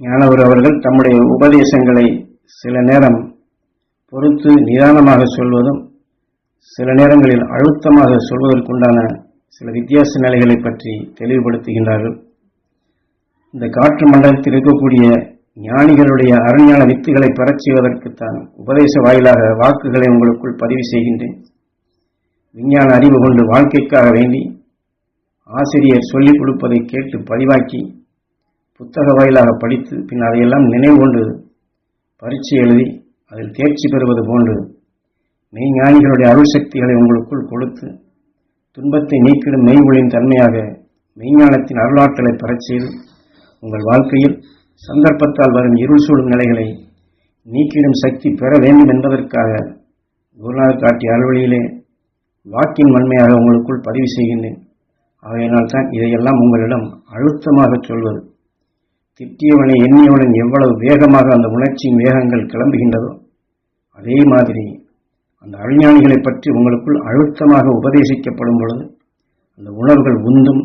ஞானவர் அவர்கள் தம்முடைய உபதேசங்களை சில நேரம் பொறுத்து நிதானமாக சொல்வதும் சில நேரங்களில் அழுத்தமாக சொல்வதற்குண்டான சில வித்தியாச நிலைகளை பற்றி தெளிவுபடுத்துகின்றார்கள். இந்த காற்று மண்டலத்தில் இருக்கக்கூடிய ஞானிகளுடைய அரண்யான வித்துகளை பெறச் செய்வதற்குத்தான் உபதேச வாயிலாக வாக்குகளை உங்களுக்குள் பதிவு செய்கின்றேன். விஞ்ஞான அறிவு கொண்டு வாழ்க்கைக்காக வேண்டி ஆசிரியர் சொல்லிக் கொடுப்பதை கேட்டு பதிவாக்கி புத்தக வாயிலாக படித்து பின் அதையெல்லாம் நினைவு கொண்டு பரீட்சை எழுதி அதில் தேர்ச்சி பெறுவது போன்று மெய்ஞானிகளுடைய அருள் சக்திகளை உங்களுக்குள் கொடுத்து துன்பத்தை நீக்கிடும் மெய்வொழியின் தன்மையாக மெய்ஞானத்தின் அருளாற்றலை பெறச் செய்து உங்கள் வாழ்க்கையில் சந்தர்ப்பத்தால் வரும் இருள் சூழும் நிலைகளை நீக்கிடும் சக்தி பெற வேண்டும் என்பதற்காக குருநாதர் காட்டிய அறுவழியிலே வாக்கின் வன்மையாக உங்களுக்குள் பதிவு செய்கின்றேன். ஆகையினால் தான் இதையெல்லாம் உங்களிடம் அழுத்தமாக சொல்வது. திட்டியவனை எண்ணியவனின் எவ்வளவு வேகமாக அந்த உணர்ச்சியின் வேகங்கள் கிளம்புகின்றதோ அதே மாதிரி அந்த அழிஞானிகளை பற்றி உங்களுக்குள் அழுத்தமாக உபதேசிக்கப்படும் பொழுது அந்த உணர்வுகள் உந்தும்.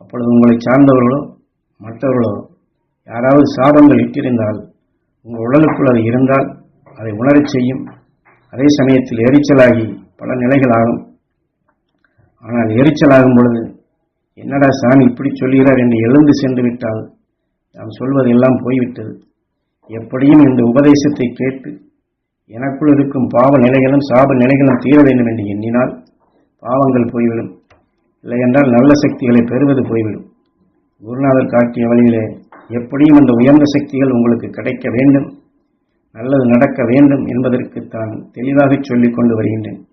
அப்பொழுது உங்களை சார்ந்தவர்களோ மற்றவர்களோ யாராவது சாபங்கள் இட்டிருந்தால் உங்கள் உடலுக்குள் அது இருந்தால் அதை உணரச் செய்யும். அதே சமயத்தில் எரிச்சலாகி பல நிலைகள் ஆகும் ஆனால் எரிச்சலாகும் பொழுது என்னடா சாமி இப்படி சொல்கிறார் என்று எழுந்து சென்று விட்டால் நாம் சொல்வதெல்லாம் போய்விட்டது. எப்படியும் இந்த உபதேசத்தை கேட்டு எனக்குள் இருக்கும் பாவ நிலைகளும் சாப நிலைகளும் தீர வேண்டும் என்று எண்ணினால் பாவங்கள் போய்விடும். இல்லையென்றால் நல்ல சக்திகளை பெறுவது போய்விடும். குருநாதர் காட்டிய வழியிலே எப்படியும் அந்த உயர்ந்த சக்திகள் உங்களுக்கு கிடைக்க வேண்டும். நல்லது நடக்க வேண்டும் என்பதற்குத்தான் தெளிவாக சொல்லிக் கொண்டு வருகின்றேன்.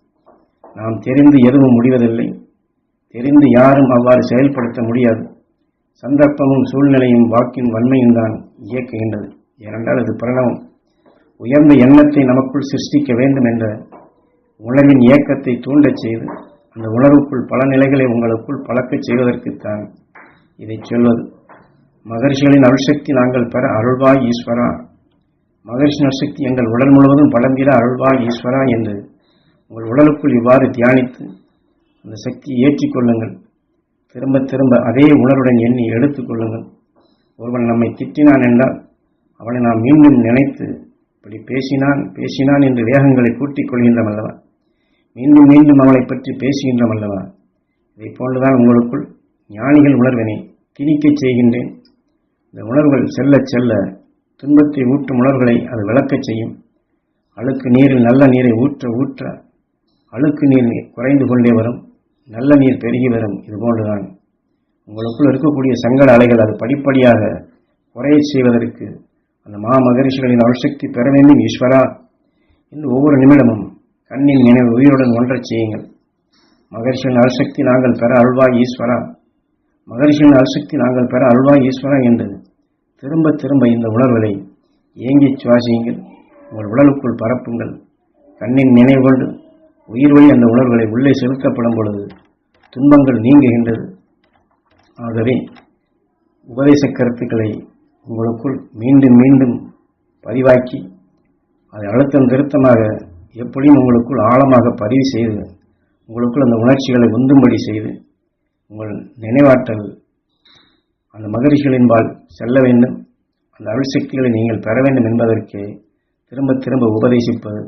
நாம் தெரிந்து எதுவும் முடிவதில்லை. தெரிந்து யாரும் அவ்வாறு செயல்படுத்த முடியாது. சந்தர்ப்பமும் சூழ்நிலையும் வாக்கின் வன்மையும் தான் இயக்குகின்றது. ஏனென்றால் அது பிரணவம். உயர்ந்த எண்ணத்தை நமக்குள் சிருஷ்டிக்க வேண்டும் என்ற உணர்வின் இயக்கத்தை தூண்டச் செய்து அந்த உணர்வுக்குள் பல நிலைகளை உங்களுக்குள் பழக்கச் செய்வதற்குத்தான் இதை சொல்வது. மகர்ஷிகளின் அருள்சக்தி நாங்கள் பெற அருள்வாய் ஈஸ்வரா. மகர்ஷி அருள்சக்தி எங்கள் உடல் முழுவதும் பழம்பிட அருள்வாய் ஈஸ்வரா என்று உங்கள் உடலுக்குள் இவ்வாறு தியானித்து அந்த சக்தியை ஏற்றிக்கொள்ளுங்கள் திரும்ப திரும்ப அதே உணர்வுடன் எண்ணி எடுத்துக்கொள்ளுங்கள் ஒருவன் நம்மை திட்டினான் என்றால் அவனை நாம் மீண்டும் நினைத்து இப்படி பேசினான் பேசினான் என்று வேகங்களை கூட்டிக் கொள்கின்றோம் அல்லவா? மீண்டும் மீண்டும் அவளை பற்றி பேசுகின்றோம் அல்லவா? இதை போன்றுதான் உங்களுக்குள் ஞானிகள் உணர்வினை திணிக்கச் செய்கின்றேன். இந்த உணர்வுகள் செல்ல செல்ல துன்பத்தை ஊட்டும் உணர்வுகளை அது விளக்கச் செய்யும். அழுக்கு நீரில் நல்ல நீரை ஊற்ற ஊற்ற அழுக்கு நீர் குறைந்து கொண்டே வரும். நல்ல நீர் பெருகி வரும். இதுபோன்றுதான் உங்களுக்குள் இருக்கக்கூடிய சங்கட அலைகள் அது படிப்படியாக குறைய செய்வதற்கு அந்த மா மகரிஷிகளின் அருள்சக்தி பெற வேண்டும் ஈஸ்வரா. என்று ஒவ்வொரு நிமிடமும் கண்ணின் நினைவு உயிருடன் ஒன்றச் செய்யுங்கள். மகரிஷியின் அருள்சக்தி நாங்கள் பெற அல்வா ஈஸ்வரா. மகரிஷியின் அருள்சக்தி நாங்கள் பெற அல்வா ஈஸ்வரா என்று திரும்ப திரும்ப இந்த உணர்வுகளை ஏங்கி சுவாசியுங்கள். உங்கள் உடலுக்குள் பரப்புங்கள். கண்ணின் நினைவு கொண்டு உயிர் வழி அந்த உணர்வுகளை உள்ளே செலுத்தப்படும் பொழுது துன்பங்கள் நீங்குகின்றது. ஆகவே உபதேச கருத்துக்களை உங்களுக்குள் மீண்டும் மீண்டும் பதிவாக்கி அதை அழுத்தம் திருத்தமாக எப்படியும் உங்களுக்குள் ஆழமாக பதிவு செய்து உங்களுக்குள் அந்த உணர்ச்சிகளை உந்தும்படி செய்து உங்கள் நினைவாற்றல் அந்த மகரிஷிகளின்பால் செல்ல வேண்டும். அந்த அருள் சக்திகளை நீங்கள் பெற வேண்டும் என்பதற்கே திரும்ப திரும்ப உபதேசிப்பது